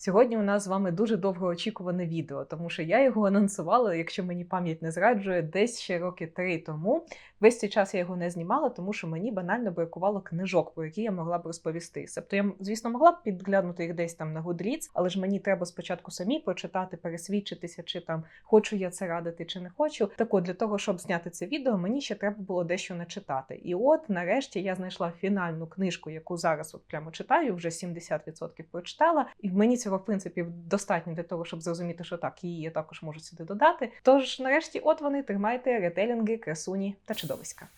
Сьогодні у нас з вами дуже довгоочікуване відео, тому що я його анонсувала, якщо мені пам'ять не зраджує, десь ще роки три тому. Весь цей час я його не знімала, тому що мені банально бракувало книжок, про які я могла б розповісти. Тобто я, звісно, могла б підглянути їх десь там на Goodreads, але ж мені треба спочатку самі прочитати, пересвідчитися, чи там хочу я це радити, чи не хочу. Так от, для того, щоб зняти це відео, мені ще треба було дещо начитати. І от, нарешті, я знайшла фінальну книжку, яку зараз от прямо читаю, вже 70% прочитала, і мені цього в принципі достатньо для того, щоб зрозуміти, що так, її я також можу сюди додати. Тож, нарешті, от вони тримайте ретелінги, красуні та чудовиська.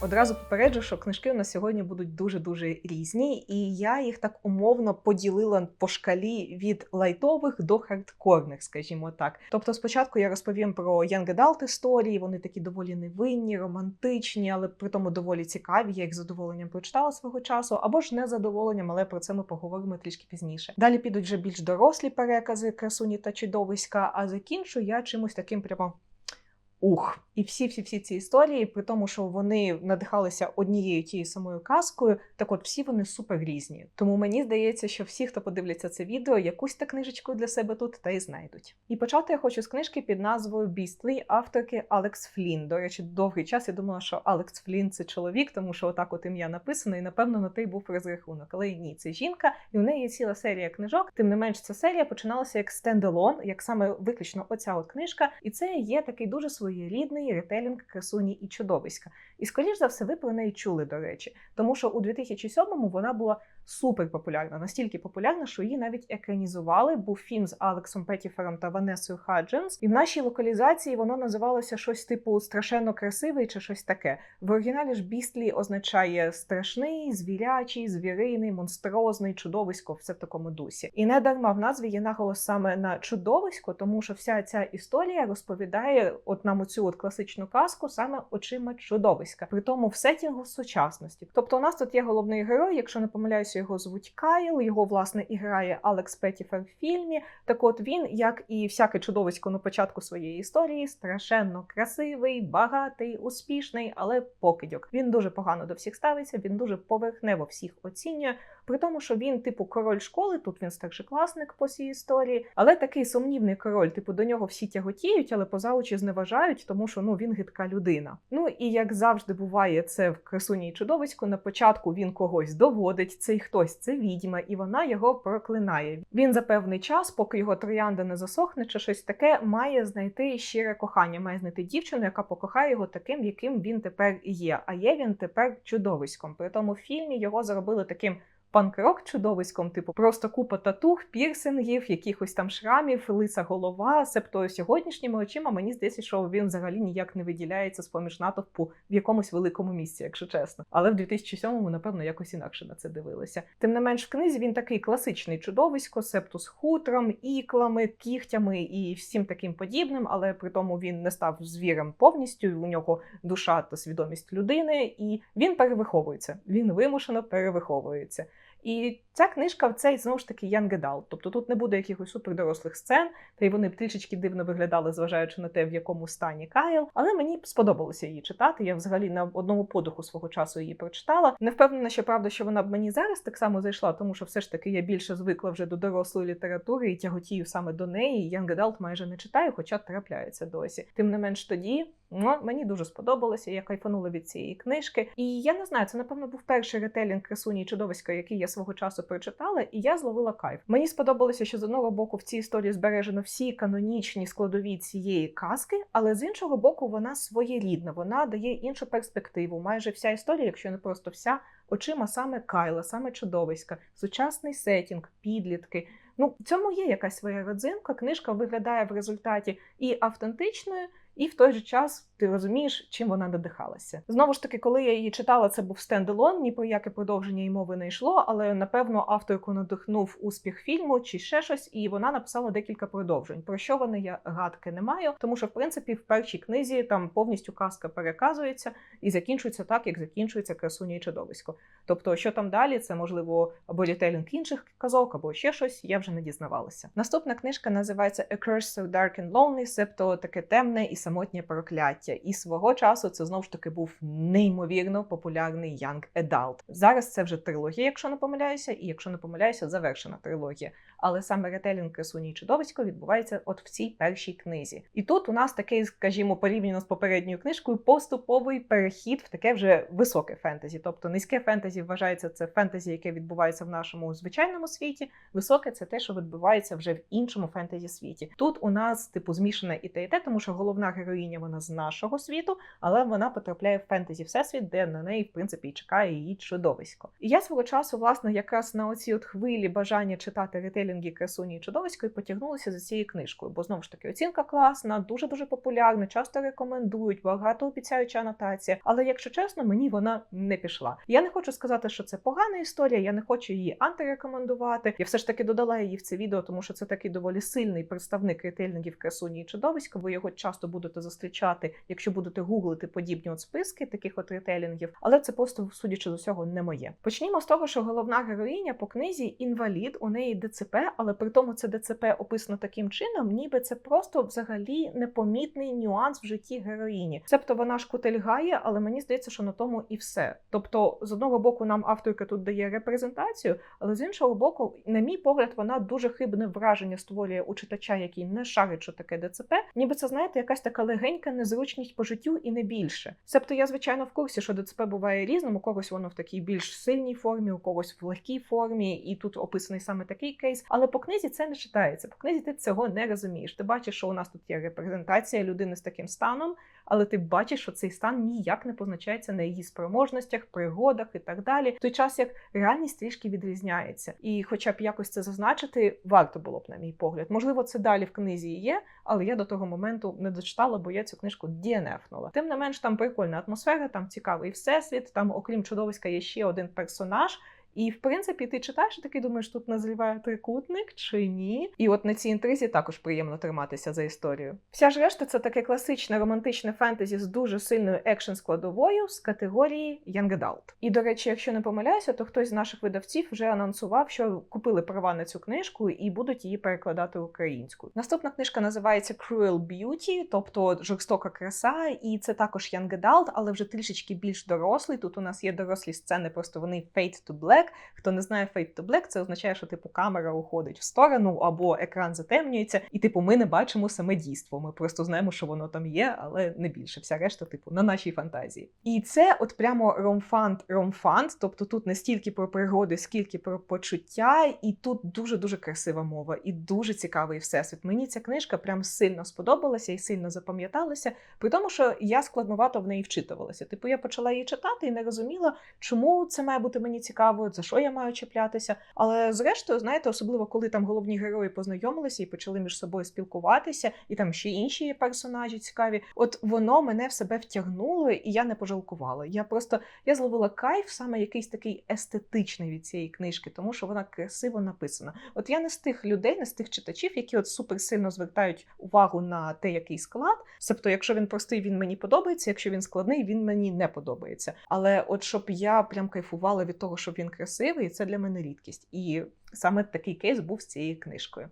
Одразу попереджу, що книжки у нас сьогодні будуть дуже дуже різні, і я їх так умовно поділила по шкалі від лайтових до хардкорних, скажімо так. Тобто, спочатку я розповім про Young Adult історії, вони такі доволі невинні, романтичні, але при тому доволі цікаві. Я їх з задоволенням прочитала свого часу, або ж не задоволенням, але про це ми поговоримо трішки пізніше. Далі підуть вже більш дорослі перекази красуні та чудовиська. А закінчу я чимось таким прямо. Ух, і всі всі всі ці історії, при тому, що вони надихалися однією тією самою казкою, так от всі вони супер різні. Тому мені здається, що всі, хто подивляться це відео, якусь та книжечку для себе тут та й знайдуть. І почати я хочу з книжки під назвою Beastly авторки Алекс Флін. До речі, довгий час я думала, що Алекс Флін це чоловік, тому що отак от ім'я написано, і напевно на той був розрахунок. Але ні, це жінка, і в неї є ціла серія книжок. Тим не менш, ця серія починалася як стендалон, як саме виключно оця от книжка, і це є такий дуже своєрідний ретелінг красуні і чудовиська. І, скоріш за все, ви про неї чули, до речі, тому що у 2007-му вона була супер популярна, настільки популярна, що її навіть екранізували. Був фільм з Алексом Петтіфером та Ванесою Хадженс, і в нашій локалізації воно називалося щось типу страшенно красивий чи щось таке. В оригіналі ж Бістлі означає страшний, звірячий, звіриний, монстрозний, чудовисько, все в такому дусі. І не дарма в назві є наголос саме на чудовисько, тому що вся ця історія розповідає от нам оцю от класичну казку саме очима чудовиська, при тому в сетінгу сучасності. Тобто, у нас тут є головний герой, якщо не помиляюся, його звуть Кайл. Його власне і грає Алекс Петтіфер в фільмі. Так, от він, як і всяке чудовисько на початку своєї історії, страшенно красивий, багатий, успішний, але покидьок. Він дуже погано до всіх ставиться. Він дуже поверхнево всіх оцінює. При тому, що він, типу, король школи, тут він старшокласник по цій історії, але такий сумнівний король, типу, до нього всі тяготіють, але поза очі зневажають, тому що ну він гидка людина. Ну і як завжди буває, це в красуні і чудовиську. На початку він когось доводить, цей хтось це відьма, і вона його проклинає. Він за певний час, поки його троянда не засохне, чи щось таке, має знайти щире кохання, має знайти дівчину, яка покохає його таким, яким він тепер є. А є він тепер чудовиськом. При тому в фільмі його зробили таким панк-рок чудовиськом, типу просто купа татух, пірсингів, якихось там шрамів, лиса голова. Себто сьогоднішніми очима мені здається, що він взагалі ніяк не виділяється з поміж натовпу в якомусь великому місці, якщо чесно. Але в 2007-му, напевно, якось інакше на це дивилися. Тим не менш, в книзі він такий класичний чудовисько, себто з хутром, іклами, кігтями і всім таким подібним, але при тому він не став звірем повністю. У нього душа та свідомість людини, і він перевиховується. Він вимушено перевиховується. І ця книжка цей знову ж таки young adult. Тобто тут не буде якихось супердорослих сцен, та й вони б трішечки дивно виглядали, зважаючи на те, в якому стані Кайл. Але мені сподобалося її читати. Я взагалі на одному подиху свого часу її прочитала. Не впевнена, що правда, що вона б мені зараз так само зайшла, тому що все ж таки я більше звикла вже до дорослої літератури і тяготію саме до неї. Young adult майже не читаю, хоча трапляється досі. Тим не менш тоді. Ну, мені дуже сподобалося, я кайфанула від цієї книжки. І я не знаю, це напевно був перший ретелінг красуні і чудовиська, який я свого часу прочитала, і я зловила кайф. Мені сподобалося, що з одного боку в цій історії збережено всі канонічні складові цієї казки, але з іншого боку, вона своєрідна, вона дає іншу перспективу. Майже вся історія, якщо не просто вся, очима саме Кайла, саме чудовиська, сучасний сетінг, підлітки. Ну, в цьому є якась своя родзинка. Книжка виглядає в результаті і автентичною. І в той же час ти розумієш, чим вона надихалася. Знову ж таки, коли я її читала, це був стендалон, ні про яке продовження й мови не йшло, але напевно авторку надихнув успіх фільму чи ще щось, і вона написала декілька продовжень. Про що вони я гадки не маю, тому що в принципі в першій книзі там повністю казка переказується і закінчується так, як закінчується красуня і чудовисько. Тобто, що там далі, це можливо або літелінг інших казок, або ще щось. Я вже не дізнавалася. Наступна книжка називається A Curse So Dark and Lonely, себто таке темне і самотнє прокляття. Щастя. І свого часу це знову ж таки був неймовірно популярний Young Adult. Зараз це вже трилогія, якщо не помиляюся, і якщо не помиляюся, завершена трилогія. Але саме ретелінг красуні чудовисько відбувається от в цій першій книзі. І тут у нас такий, скажімо, порівняно з попередньою книжкою, поступовий перехід в таке вже високе фентезі. Тобто низьке фентезі вважається це фентезі, яке відбувається в нашому звичайному світі. Високе це те, що відбувається вже в іншому фентезі світі. Тут у нас типу змішане і те, і те, тому що головна героїня вона з нашого світу, але вона потрапляє в фентезі всесвіт, де на неї в принципі чекає її чудовисько. І я свого часу, власне, якраз на оці от хвилі бажання читати ретелінги красуні і чудовисько і потягнулася за цією книжкою, бо знову ж таки оцінка класна, дуже дуже популярна, часто рекомендують, багато обіцяюча анотація. Але якщо чесно, мені вона не пішла. Я не хочу сказати, що це погана історія. Я не хочу її антирекомендувати. Я все ж таки додала її в це відео, тому що це такий доволі сильний представник ретельників красуні і чудовиська. Ви його часто будете зустрічати, якщо будете гуглити подібні от списки таких от ретелінгів. Але це просто, судячи з усього, не моє. Почнімо з того, що головна героїня по книзі інвалід, у неї ДЦП, але при тому це ДЦП описано таким чином, ніби це просто взагалі непомітний нюанс в житті героїні. Себто вона шкутильгає, але мені здається, що на тому і все. Тобто, з одного боку, нам авторка тут дає репрезентацію, але з іншого боку, на мій погляд, вона дуже хибне враження створює у читача, який не шарить, що таке ДЦП. Ніби це знаєте, якась така легенька незручність по життю і не більше. Себто я звичайно в курсі, що ДЦП буває різним. У когось воно в такій більш сильній формі, у когось в легкій формі, і тут описаний саме такий кейс. Але по книзі це не читається. По книзі ти цього не розумієш. Ти бачиш, що у нас тут є репрезентація людини з таким станом, але ти бачиш, що цей стан ніяк не позначається на її спроможностях, пригодах і так далі. В той час як реальність трішки відрізняється, і, хоча б якось це зазначити, варто було б, на мій погляд. Можливо, це далі в книзі є, але я до того моменту не дочитала, бо я цю книжку дієнефнула. Тим не менш, там прикольна атмосфера, там цікавий всесвіт. Там, окрім чудовиська, є ще один персонаж. І в принципі, ти читаєш і такий думаєш, тут назріває трикутник чи ні? І от на цій інтризі також приємно триматися за історію. Вся ж решта це таке класичне романтичне фентезі з дуже сильною екшн складовою з категорії Young Adult. І до речі, якщо не помиляюся, то хтось з наших видавців вже анонсував, що купили права на цю книжку і будуть її перекладати українською. Наступна книжка називається Cruel Beauty, тобто жорстока краса, і це також Young Adult, але вже трішечки більш дорослий. Тут у нас є дорослі сцени, просто вони Fade to Black. Хто не знає Fade to Black, це означає, що типу камера уходить в сторону або екран затемнюється, і типу ми не бачимо саме дійство. Ми просто знаємо, що воно там є, але не більше. Вся решта, типу, на нашій фантазії. І це от прямо ромфант ромфант, тобто тут не стільки про пригоди, скільки про почуття, і тут дуже дуже красива мова, і дуже цікавий всесвіт. Мені ця книжка прям сильно сподобалася і сильно запам'яталася, при тому, що я складновато в неї вчитувалася. Типу, я почала її читати і не розуміла, чому це має бути мені цікаво за що я маю чіплятися. Але зрештою, знаєте, особливо коли там головні герої познайомилися і почали між собою спілкуватися, і там ще інші персонажі цікаві. От воно мене в себе втягнуло, і я не пожалкувала. Я просто я зловила кайф, саме якийсь такий естетичний від цієї книжки, тому що вона красиво написана. От я не з тих людей, не з тих читачів, які от супер сильно звертають увагу на те, який склад. Тобто, якщо він простий, він мені подобається. Якщо він складний, він мені не подобається. Але от щоб я прям кайфувала від того, щоб він красивий, і це для мене рідкість. І саме такий кейс був з цією книжкою.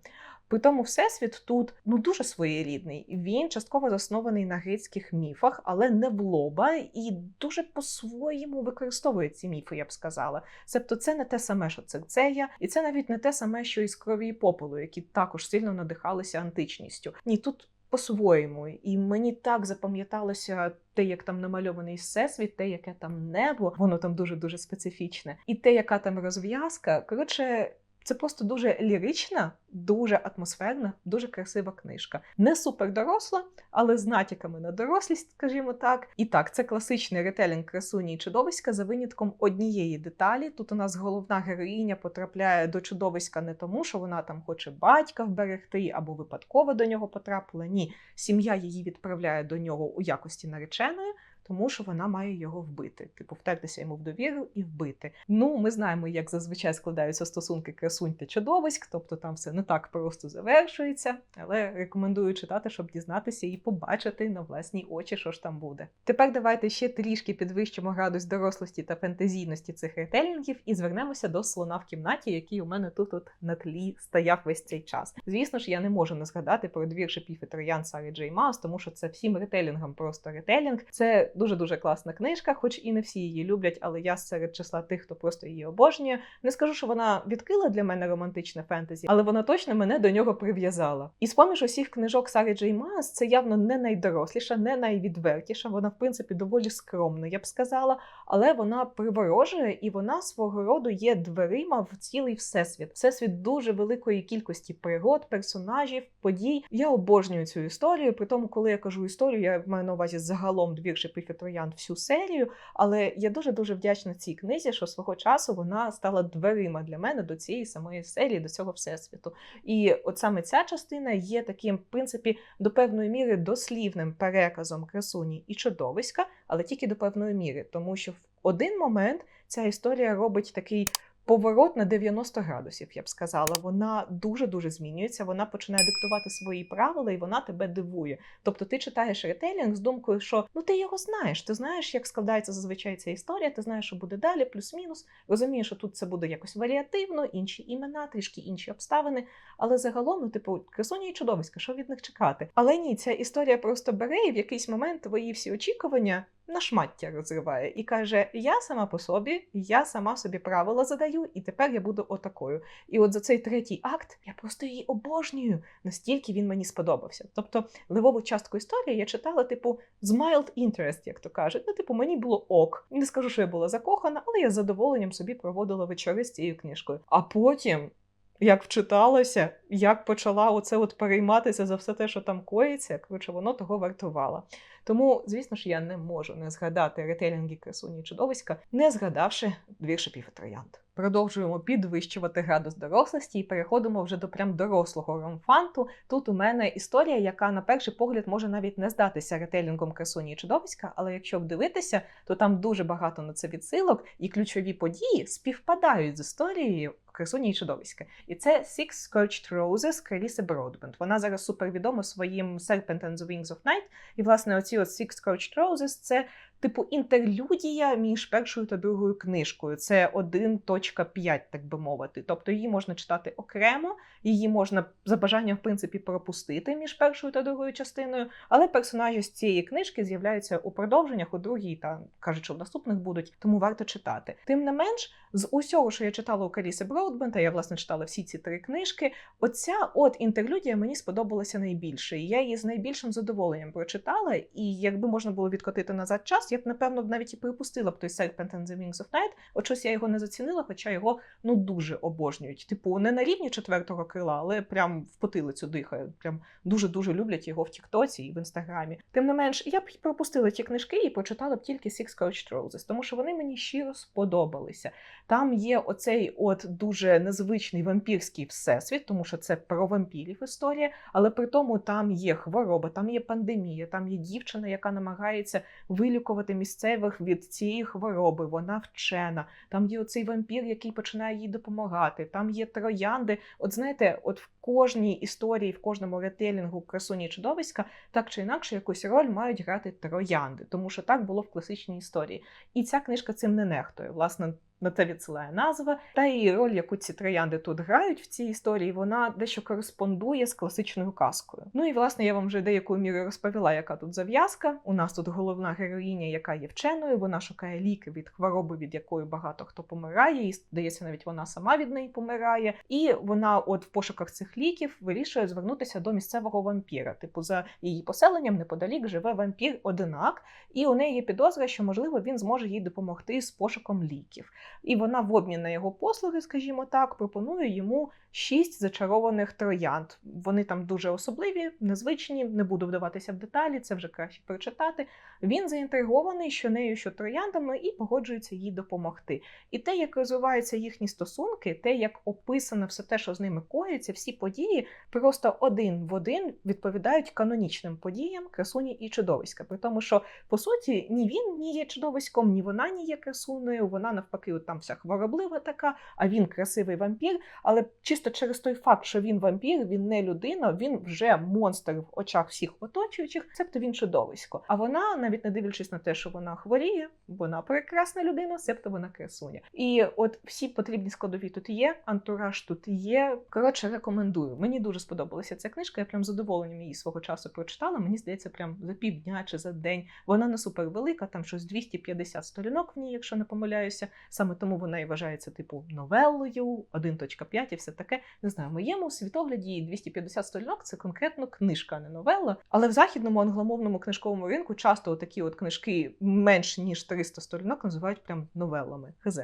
При тому всесвіт тут ну дуже своєрідний. Він частково заснований на грецьких міфах, але не в лоба, і дуже по-своєму використовує ці міфи, я б сказала. Себто, це не те саме, що Церцея, і це навіть не те саме, що із крові і попелу, які також сильно надихалися античністю. Ні, тут. По-своєму, і мені так запам'яталося те, як там намальований всесвіт, те, яке там небо, воно там дуже дуже специфічне, і те, яка там розв'язка. Коротше, це просто дуже лірична, дуже атмосферна, дуже красива книжка. Не супер доросла, але з натяками на дорослість, скажімо так. І так, це класичний ретелінг красуні і чудовиська за винятком однієї деталі. Тут у нас головна героїня потрапляє до чудовиська не тому, що вона там хоче батька вберегти або випадково до нього потрапила. Ні, сім'я її відправляє до нього у якості нареченої. Тому що вона має його вбити. Типу, втертися йому в довіру і вбити. Ну, ми знаємо, як зазвичай складаються стосунки красунь та чудовиськ, тобто там все не так просто завершується, але рекомендую читати, щоб дізнатися і побачити на власні очі, що ж там буде. Тепер давайте ще трішки підвищимо градус дорослості та фентезійності цих ретелінгів і звернемося до слона в кімнаті, який у мене тут от на тлі стояв весь цей час. Звісно ж, я не можу не згадати про двір шипів і троян Сари Джей тому що це всім ретелінгам просто ретелінг. Це дуже дуже класна книжка, хоч і не всі її люблять, але я серед числа тих, хто просто її обожнює. Не скажу, що вона відкрила для мене романтичне фентезі, але вона точно мене до нього прив'язала. І з поміж усіх книжок Сари Джей Маус це явно не найдоросліша, не найвідвертіша. Вона, в принципі, доволі скромна, я б сказала, але вона приворожує і вона свого роду є дверима в цілий всесвіт. Всесвіт дуже великої кількості пригод, персонажів, подій. Я обожнюю цю історію. При тому, коли я кажу історію, я маю на увазі загалом двір шипів і троянд всю серію. Але я дуже дуже вдячна цій книзі, що свого часу вона стала дверима для мене до цієї самої серії, до цього всесвіту. І от саме ця частина є таким, в принципі, до певної міри дослівним переказом красуні і чудовиська, але тільки до певної міри, тому що в один момент ця історія робить такий. Поворот на 90 градусів, я б сказала, вона дуже дуже змінюється. Вона починає диктувати свої правила, і вона тебе дивує. Тобто, ти читаєш ретелінг з думкою, що ну ти його знаєш. Ти знаєш, як складається зазвичай ця історія. Ти знаєш, що буде далі, плюс-мінус. Розумієш, що тут це буде якось варіативно, інші імена, трішки інші обставини. Але загалом, ну, типу, красуні і чудовиська, що від них чекати? Але ні, ця історія просто бере і в якийсь момент твої всі очікування на шмаття розриває і каже: Я сама по собі, я сама собі правила задаю, і тепер я буду отакою. І от за цей третій акт я просто її обожнюю, настільки він мені сподобався. Тобто, левову частку історії я читала, типу, з mild interest, як то кажуть. Ну, типу, мені було ок. Не скажу, що я була закохана, але я з задоволенням собі проводила вечори з цією книжкою. А потім. Як вчиталася, як почала оце от перейматися за все те, що там коїться, коротше, воно того вартувало. Тому, звісно ж, я не можу не згадати ретелінги красуні чудовиська, не згадавши двір шипів і троянд. Продовжуємо підвищувати градус дорослості і переходимо вже до прям дорослого ромфанту. Тут у мене історія, яка на перший погляд може навіть не здатися ретелінгом красуні і чудовиська, але якщо вдивитися, то там дуже багато на це відсилок, і ключові події співпадають з історією. Красуні і чудовиська. І це Six Scorched Roses Креліси Бродбенд. Вона зараз супервідома своїм Serpent and the Wings of Night. І, власне, оці от Six Coach Roses – це типу інтерлюдія між першою та другою книжкою. Це 1.5, так би мовити. Тобто її можна читати окремо, її можна за бажанням, в принципі, пропустити між першою та другою частиною, але персонажі з цієї книжки з'являються у продовженнях, у другій та кажуть, що в наступних будуть, тому варто читати. Тим не менш, з усього, що я читала у Каріси Броудбента, я власне читала всі ці три книжки. Оця от інтерлюдія мені сподобалася найбільше. Я її з найбільшим задоволенням прочитала. І якби можна було відкотити назад час, я б напевно навіть і припустила б той Serpent and the Wings of Night. От щось я його не зацінила, хоча його ну дуже обожнюють. Типу, не на рівні четвертого крила, але прям в потилицю дихає. Прям дуже дуже люблять його в Тіктоці і в інстаграмі. Тим не менш, я б пропустила ті книжки і прочитала б тільки Six Scorched Roses, тому що вони мені щиро сподобалися. Там є оцей от дуже незвичний вампірський всесвіт, тому що це про вампірів історія, але при тому там є хвороба, там є пандемія, там є дівчина, яка намагається вилікувати місцевих від цієї хвороби. Вона вчена. Там є оцей вампір, який починає їй допомагати. Там є троянди. От знаєте, от в кожній історії, в кожному ретелінгу красуні чудовиська, так чи інакше якусь роль мають грати троянди, тому що так було в класичній історії. І ця книжка цим не нехтує. Власне, на це відсилає назва. Та її роль, яку ці троянди тут грають в цій історії, вона дещо кореспондує з класичною казкою. Ну і власне я вам вже деякою мірою розповіла, яка тут зав'язка. У нас тут головна героїня, яка є вченою. Вона шукає ліки від хвороби, від якої багато хто помирає, і здається, навіть вона сама від неї помирає. І вона, от в пошуках цих ліків, вирішує звернутися до місцевого вампіра. Типу, за її поселенням неподалік живе вампір одинак, і у неї є підозра, що можливо він зможе їй допомогти з пошуком ліків. І вона в обмін на його послуги, скажімо так, пропонує йому шість зачарованих троянд. Вони там дуже особливі, незвичні, не буду вдаватися в деталі, це вже краще прочитати. Він заінтригований, що нею, що трояндами, і погоджується їй допомогти. І те, як розвиваються їхні стосунки, те, як описано все те, що з ними коїться, всі події просто один в один відповідають канонічним подіям красуні і чудовиська. При тому, що по суті ні він ні є чудовиськом, ні вона ні є красунею. Вона навпаки, от там вся хвороблива така, а він красивий вампір. Але чисто через той факт, що він вампір, він не людина, він вже монстр в очах всіх оточуючих, цебто він чудовисько. А вона, навіть не дивлячись на те, що вона хворіє, вона прекрасна людина, себто вона красуня. І от всі потрібні складові тут є, антураж тут є. Коротше, рекомендую. Мені дуже сподобалася ця книжка. Я прям задоволенням її свого часу прочитала. Мені здається, прям за півдня чи за день. Вона не супер велика, там щось 250 сторінок в ній, якщо не помиляюся. Саме тому вона і вважається типу новелою, 1.5 і все таке. Не знаю, в моєму світогляді 250 сторінок це конкретно книжка, а не новела. Але в західному англомовному книжковому ринку часто такі от книжки менш ніж 300 сторінок називають прям новелами. Хз.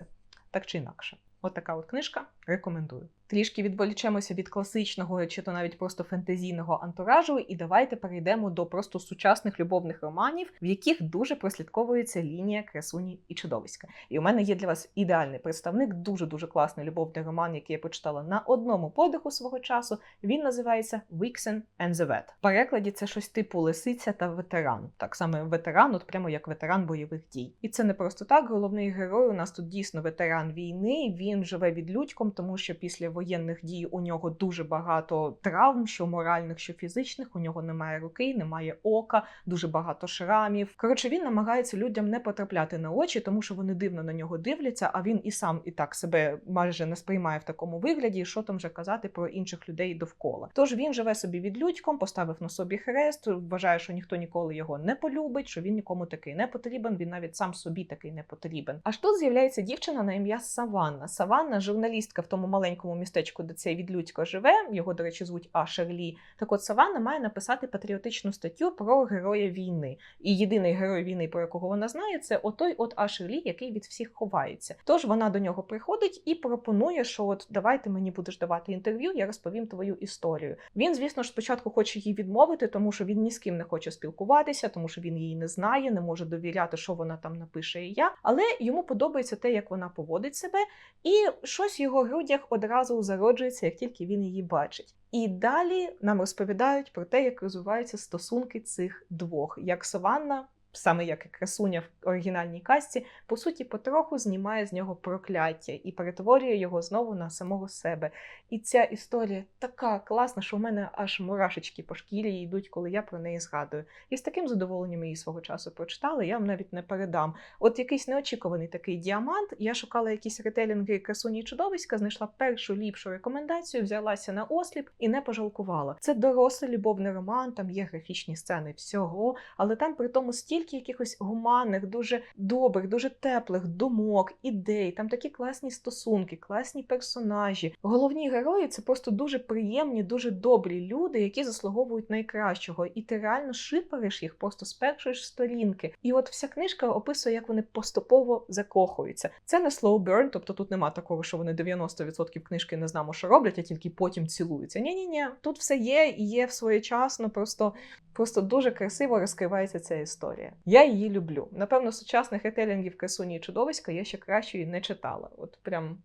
Так чи інакше. От така от книжка. Рекомендую. Трішки відволічемося від класичного чи то навіть просто фентезійного антуражу, і давайте перейдемо до просто сучасних любовних романів, в яких дуже прослідковується лінія красуні і чудовиська. І у мене є для вас ідеальний представник, дуже дуже класний любовний роман, який я почитала на одному подиху свого часу. Він називається Vixen and the Vet. В перекладі це щось типу лисиця та ветеран. Так саме ветеран, от прямо як ветеран бойових дій. І це не просто так. Головний герой у нас тут дійсно ветеран війни. Він живе відлюдьком, тому що після воєнних дій у нього дуже багато травм, що моральних, що фізичних. У нього немає руки, немає ока, дуже багато шрамів. Коротше, він намагається людям не потрапляти на очі, тому що вони дивно на нього дивляться. А він і сам і так себе майже не сприймає в такому вигляді. Що там вже казати про інших людей довкола? Тож він живе собі відлюдьком, поставив на собі хрест, вважає, що ніхто ніколи його не полюбить, що він нікому такий не потрібен. Він навіть сам собі такий не потрібен. Аж тут з'являється дівчина на ім'я Саванна. Саванна, журналістка в тому маленькому містечку, де цей відлюдько живе. Його, до речі, звуть Ашерлі. Так от Саванна має написати патріотичну статтю про героя війни. І єдиний герой війни, про якого вона знає, це отой от Ашерлі, який від всіх ховається. Тож вона до нього приходить і пропонує, що от давай ти мені будеш давати інтерв'ю, я розповім твою історію. Він, звісно ж, спочатку хоче їй відмовити, тому що він ні з ким не хоче спілкуватися, тому що він її не знає, не може довіряти, що вона там напише і я. Але йому подобається те, як вона поводить себе, і щось його грудях одразу зароджується, як тільки він її бачить. І далі нам розповідають про те, як розвиваються стосунки цих двох, як Саванна. Саме як красуня в оригінальній касті, по суті, потроху знімає з нього прокляття і перетворює його знову на самого себе. І ця історія така класна, що в мене аж мурашечки по шкірі йдуть, коли я про неї згадую. І з таким задоволенням її свого часу прочитала, я вам навіть не передам. От якийсь неочікуваний такий діамант. Я шукала якісь ретелінги красуні і чудовиська, знайшла першу ліпшу рекомендацію, взялася на осліп і не пожалкувала. Це дорослий любовний роман, там є графічні сцени всього, але там при тому стільки якихось гуманних, дуже добрих, дуже теплих думок, ідей. Там такі класні стосунки, класні персонажі. Головні герої це просто дуже приємні, дуже добрі люди, які заслуговують найкращого. І ти реально шипериш їх просто з першої ж сторінки. І от вся книжка описує, як вони поступово закохуються. Це не slow burn, тобто тут нема такого, що вони 90% книжки не знаємо, що роблять, а тільки потім цілуються. Ні, ні, ні, тут все є і є своєчасно, просто. Просто дуже красиво розкривається ця історія. Я її люблю. Напевно, сучасних ретелінгів красуні і чудовиська я ще кращої не читала. От прям.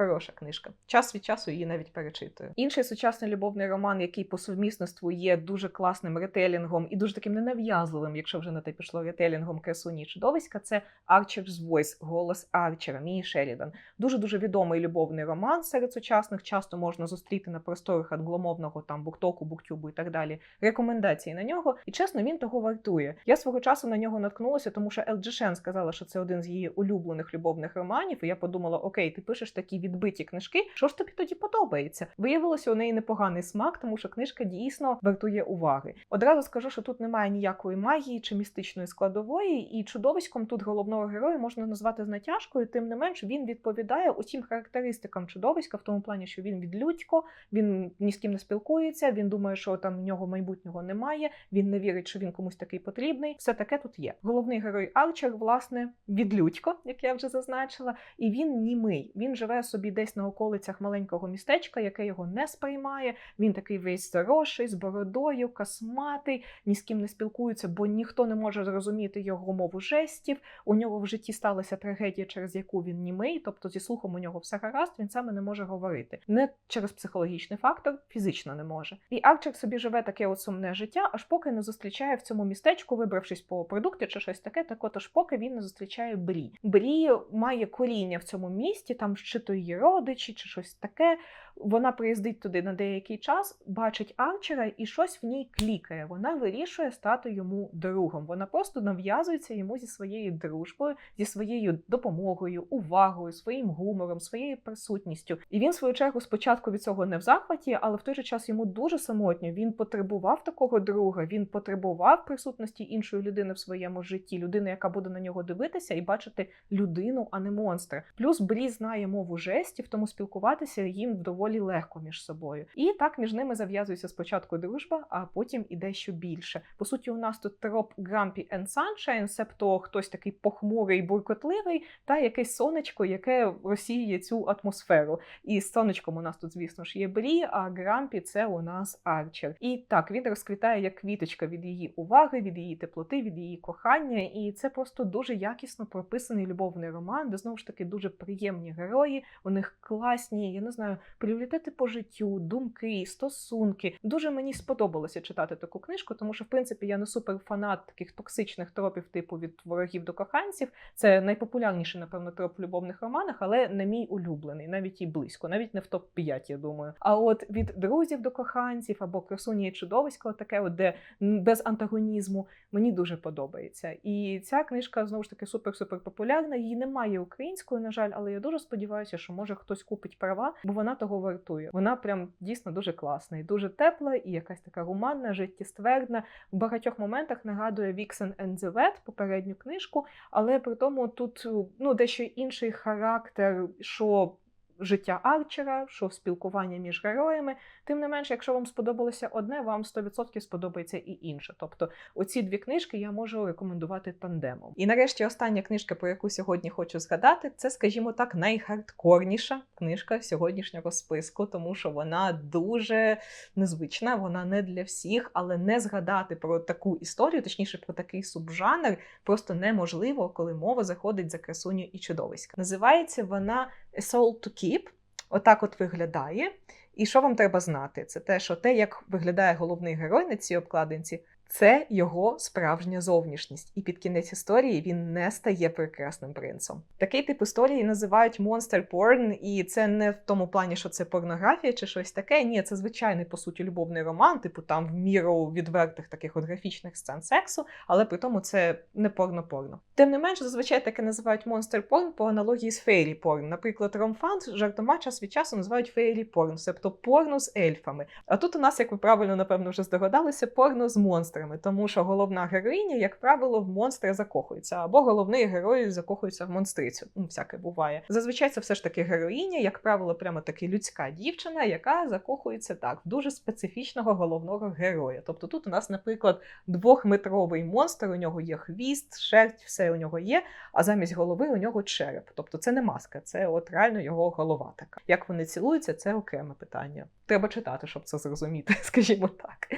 Хороша книжка. Час від часу її навіть перечитую. Інший сучасний любовний роман, який по сумісництву є дуже класним ретелінгом і дуже таким ненав'язливим, якщо вже на те пішло ретелінгом красуні чудовиська, це Archer's Voice, голос Арчера, Мії Шерідан. Дуже дуже відомий любовний роман серед сучасних. Часто можна зустріти на просторах англомовного там буктоку, буктюбу і так далі. Рекомендації на нього. І чесно, він того вартує. Я свого часу на нього наткнулася, тому що Елджі Шен сказала, що це один з її улюблених любовних романів. І я подумала: окей, ти пишеш такі відбиті книжки. Що ж тобі тоді подобається? Виявилося у неї непоганий смак, тому що книжка дійсно вартує уваги. Одразу скажу, що тут немає ніякої магії чи містичної складової, і чудовиськом тут головного героя можна назвати з натяжкою. Тим не менш, він відповідає усім характеристикам чудовиська, в тому плані, що він відлюдько, він ні з ким не спілкується. Він думає, що там в нього майбутнього немає. Він не вірить, що він комусь такий потрібний. Все таке тут є. Головний герой Арчер, власне, відлюдько, як я вже зазначила, і він німий. Він живе собі десь на околицях маленького містечка, яке його не сприймає. Він такий весь заросший, з бородою, косматий, ні з ким не спілкується, бо ніхто не може зрозуміти його мову жестів. У нього в житті сталася трагедія, через яку він німий, тобто зі слухом у нього все гаразд, він саме не може говорити. Не через психологічний фактор, фізично не може. І Арчер собі живе таке от сумне життя, аж поки не зустрічає в цьому містечку, вибравшись по продукти чи щось таке, так от аж поки він не зустрічає Брі. Брі має коріння в цьому місті, там чи то її родичі, чи щось таке. Вона приїздить туди на деякий час, бачить Арчера і щось в ній клікає. Вона вирішує стати йому другом. Вона просто нав'язується йому зі своєю дружбою, зі своєю допомогою, увагою, своїм гумором, своєю присутністю. І він, в свою чергу, спочатку від цього не в захваті, але в той же час йому дуже самотньо. Він потребував такого друга, він потребував присутності іншої людини в своєму житті, людини, яка буде на нього дивитися і бачити людину, а не монстра. Плюс Брі знає мову жестів, тому спілкуватися їм доволі легко між собою. І так між ними зав'язується спочатку дружба, а потім і дещо більше. По суті, у нас тут троп Grumpy and Sunshine, себто хтось такий похмурий, буркотливий, та якесь сонечко, яке розсіює цю атмосферу. І з сонечком у нас тут, звісно ж, є Брі, а Грампі це у нас Арчер. І так він розквітає як квіточка від її уваги, від її теплоти, від її кохання. І це просто дуже якісно прописаний любовний роман, де знову ж таки дуже приємні герої. У них класні, я не знаю, пріоритети по життю, думки, стосунки. Дуже мені сподобалося читати таку книжку, тому що в принципі я не суперфанат таких токсичних тропів, типу від ворогів до коханців. Це найпопулярніший, напевно, троп в любовних романах, але не мій улюблений, навіть і близько, навіть не в топ 5 я думаю. А от від друзів до коханців або красуні і чудовисько, таке, от, де без антагонізму, мені дуже подобається. І ця книжка знову ж таки супер-супер популярна. Її немає українською, на жаль, але я дуже сподіваюся, що може хтось купить права, бо вона того вартує. Вона прям дійсно дуже класна і дуже тепла, і якась така гуманна, життєствердна. В багатьох моментах нагадує Віксен Ендзевет, попередню книжку, але при тому тут ну дещо інший характер, що життя Арчера, що спілкування між героями. Тим не менше, якщо вам сподобалося одне, вам 100% сподобається і інше. Тобто, оці дві книжки я можу рекомендувати тандемом. І нарешті остання книжка, про яку сьогодні хочу згадати, це, скажімо так, найхардкорніша книжка сьогоднішнього списку, тому що вона дуже незвична, вона не для всіх, але не згадати про таку історію, точніше про такий субжанр, просто неможливо, коли мова заходить за красуню і чудовиська. Називається вона Soul to Keep. Отак от виглядає. І що вам треба знати? Це те, що те, як виглядає головний герой на цій обкладинці, це його справжня зовнішність, і під кінець історії він не стає прекрасним принцем. Такий тип історії називають monster porn, і це не в тому плані, що це порнографія чи щось таке. Ні, це звичайний по суті любовний роман, типу там в міру відвертих таких графічних сцен сексу, але при тому це не порно-порно. Тим не менш, зазвичай таке називають monster porn по аналогії з фейрі порн. Наприклад, ромфант жартома час від часу називають фейрі порн, тобто порно з ельфами. А тут у нас, як ви правильно напевно вже здогадалися, порно з монстрами тому що головна героїня, як правило, в монстра закохується, або головний герой закохується в монстрицю. Ну, всяке буває. Зазвичай це все ж таки героїня, як правило, прямо таки людська дівчина, яка закохується так в дуже специфічного головного героя. Тобто тут у нас, наприклад, двохметровий монстр, у нього є хвіст, шерсть, все у нього є, а замість голови у нього череп. Тобто це не маска, це от реально його голова така. Як вони цілуються, це окреме питання. Треба читати, щоб це зрозуміти, скажімо так.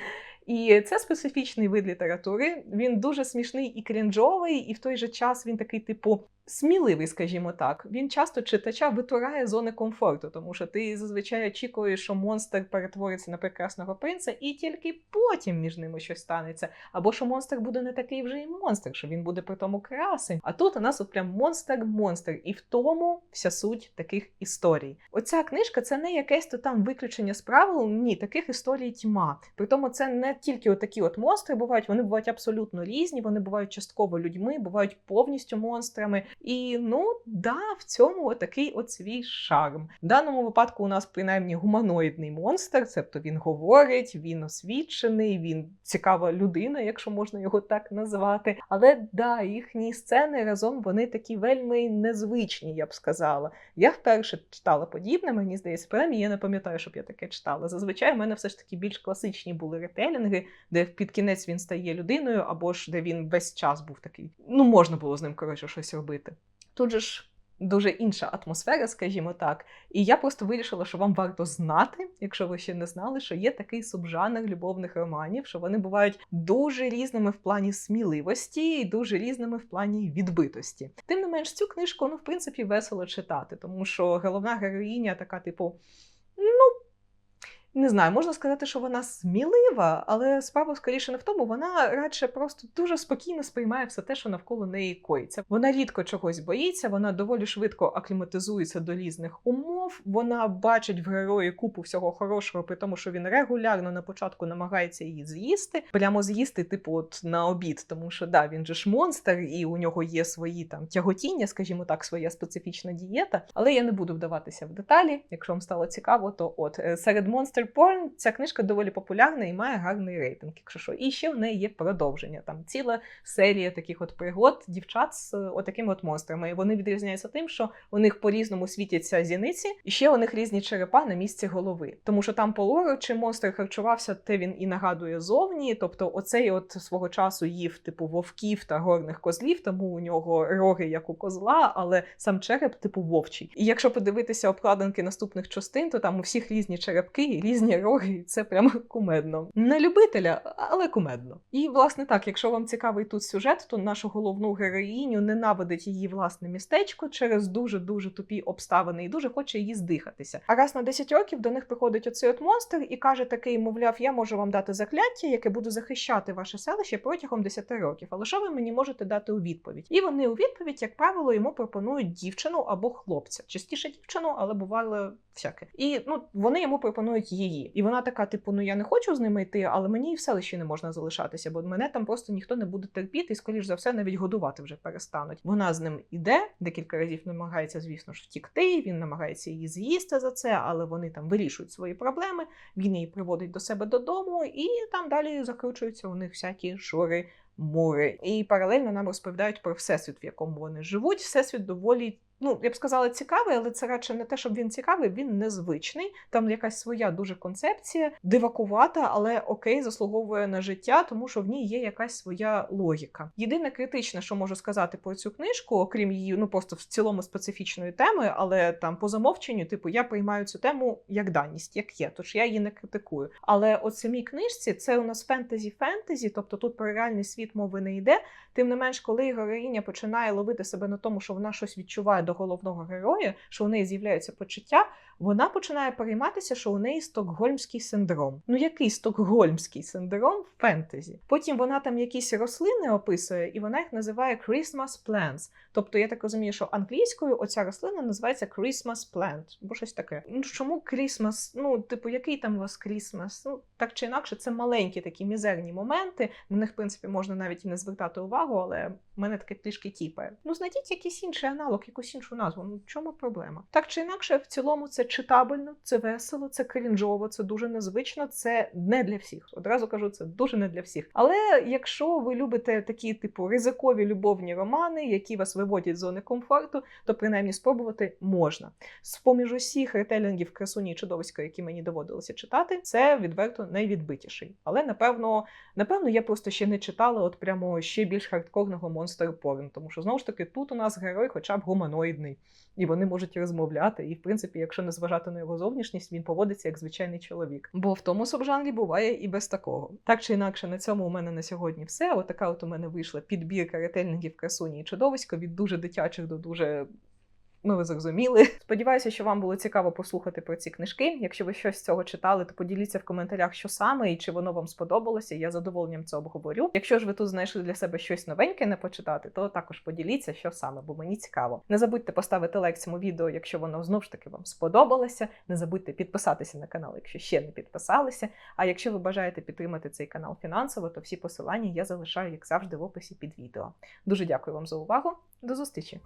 І це специфічний вид літератури. Він дуже смішний і крінжовий, і в той же час він такий, типу, сміливий, скажімо так. Він часто читача витурає зони комфорту, тому що ти зазвичай очікуєш, що монстр перетвориться на прекрасного принца, і тільки потім між ними щось станеться. Або що монстр буде не такий вже і монстр, що він буде при тому красень. А тут у нас от прям монстр-монстр, і в тому вся суть таких історій. Оця книжка це не якесь то там виключення з правил. Ні, таких історій тьма. При тому це не тільки отакі от монстри бувають, вони бувають абсолютно різні. Вони бувають частково людьми, бувають повністю монстрами. І ну да, в цьому такий от свій шарм. В даному випадку у нас принаймні гуманоїдний монстр, тобто він говорить, він освічений, він цікава людина, якщо можна його так назвати. Але да, їхні сцени разом вони такі вельми незвичні, я б сказала. Я вперше читала подібне, мені здається, принаймні я не пам'ятаю, щоб я таке читала. Зазвичай в мене все ж таки більш класичні були ретелінги, де під кінець він стає людиною, або ж де він весь час був такий. Ну, можна було з ним коротше щось робити. Тут же ж. Дуже інша атмосфера, скажімо так. І я просто вирішила, що вам варто знати, якщо ви ще не знали, що є такий субжанр любовних романів, що вони бувають дуже різними в плані сміливості і дуже різними в плані відбитості. Тим не менш, цю книжку ну, в принципі весело читати, тому що головна героїня така, типу, ну. Не знаю, можна сказати, що вона смілива, але справа скоріше не в тому, вона радше просто дуже спокійно сприймає все те, що навколо неї коїться. Вона рідко чогось боїться, вона доволі швидко акліматизується до різних умов. Вона бачить в герої купу всього хорошого, при тому, що він регулярно на початку намагається її з'їсти, прямо з'їсти, типу, от на обід, тому що да, він же ж монстр, і у нього є свої там тяготіння, скажімо так, своя специфічна дієта. Але я не буду вдаватися в деталі. Якщо вам стало цікаво, то от е, серед монстр Porn ця книжка доволі популярна і має гарний рейтинг, якщо що. І ще в неї є продовження. Там ціла серія таких от пригод дівчат з е, отакими от монстрами. І вони відрізняються тим, що у них по-різному світяться зіниці, і ще у них різні черепа на місці голови. Тому що там по лору, чим монстр харчувався, те він і нагадує зовні. Тобто, оцей от свого часу їв типу вовків та горних козлів, тому у нього роги як у козла, але сам череп типу вовчий. І якщо подивитися обкладинки наступних частин, то там у всіх різні черепки і різні роги, і це прямо кумедно. Не любителя, але кумедно. І власне так, якщо вам цікавий тут сюжет, то нашу головну героїню ненавидить її власне містечко через дуже дуже тупі обставини і дуже хоче її здихатися. А раз на 10 років до них приходить оцей от монстр і каже такий, мовляв, я можу вам дати закляття, яке буде захищати ваше селище протягом 10 років. Але що ви мені можете дати у відповідь? І вони у відповідь, як правило, йому пропонують дівчину або хлопця. Частіше дівчину, але бувало всяке. І ну вони йому пропонують її. І вона така, типу, ну я не хочу з ними йти, але мені і в селищі не можна залишатися, бо мене там просто ніхто не буде терпіти, і скоріш за все навіть годувати вже перестануть. Вона з ним іде, декілька разів намагається, звісно ж, втікти. Він намагається її з'їсти за це, але вони там вирішують свої проблеми. Він її приводить до себе додому, і там далі закручуються у них всякі шури. Мури і паралельно нам розповідають про всесвіт, в якому вони живуть. Всесвіт доволі ну я б сказала, цікавий, але це радше не те, щоб він цікавий, він незвичний. Там якась своя дуже концепція, дивакувата, але окей, заслуговує на життя, тому що в ній є якась своя логіка. Єдине критичне, що можу сказати про цю книжку, окрім її, ну просто в цілому специфічної теми, але там по замовченню, типу, я приймаю цю тему як даність, як є, тож я її не критикую. Але от самій книжці це у нас фентезі-фентезі, тобто тут про реальний світ мови не йде. Тим не менш, коли героїня починає ловити себе на тому, що вона щось відчуває до головного героя, що у неї з'являються почуття, вона починає перейматися, що у неї стокгольмський синдром. Ну який стокгольмський синдром в фентезі? Потім вона там якісь рослини описує, і вона їх називає Christmas plants. Тобто я так розумію, що англійською оця рослина називається Christmas plant, або щось таке. Ну чому Christmas? Ну, типу, який там у вас Christmas? Ну так чи інакше, це маленькі такі мізерні моменти. На них, в принципі, можна навіть і не звертати увагу, але мене таке трішки тіпає. Ну, знайдіть якийсь інший аналог, якусь іншу назву. Ну в чому проблема? Так чи інакше, в цілому це читабельно, це весело, це крінжово, це дуже незвично. Це не для всіх. Одразу кажу, це дуже не для всіх. Але якщо ви любите такі, типу, ризикові любовні романи, які вас виводять з зони комфорту, то принаймні спробувати можна. З поміж усіх ретелінгів красуні і чудовиська, які мені доводилося читати, це відверто найвідбитіший. Але напевно, напевно, я просто ще не читала от прямо ще більш хардкорного монстр порн, тому що знову ж таки тут у нас герой, хоча б гуманоїдний, і вони можуть розмовляти. І в принципі, якщо не зважати на його зовнішність, він поводиться як звичайний чоловік. Бо в тому субжанрі буває і без такого. Так чи інакше, на цьому у мене на сьогодні все. Отака от у мене вийшла підбірка ретельників красуні і чудовисько від дуже дитячих до дуже Ну, ви зрозуміли. Сподіваюся, що вам було цікаво послухати про ці книжки. Якщо ви щось з цього читали, то поділіться в коментарях, що саме і чи воно вам сподобалося. Я задоволенням це обговорю. Якщо ж ви тут знайшли для себе щось новеньке не почитати, то також поділіться, що саме, бо мені цікаво. Не забудьте поставити лайк цьому відео, якщо воно знов ж таки вам сподобалося. Не забудьте підписатися на канал, якщо ще не підписалися. А якщо ви бажаєте підтримати цей канал фінансово, то всі посилання я залишаю, як завжди, в описі під відео. Дуже дякую вам за увагу. До зустрічі!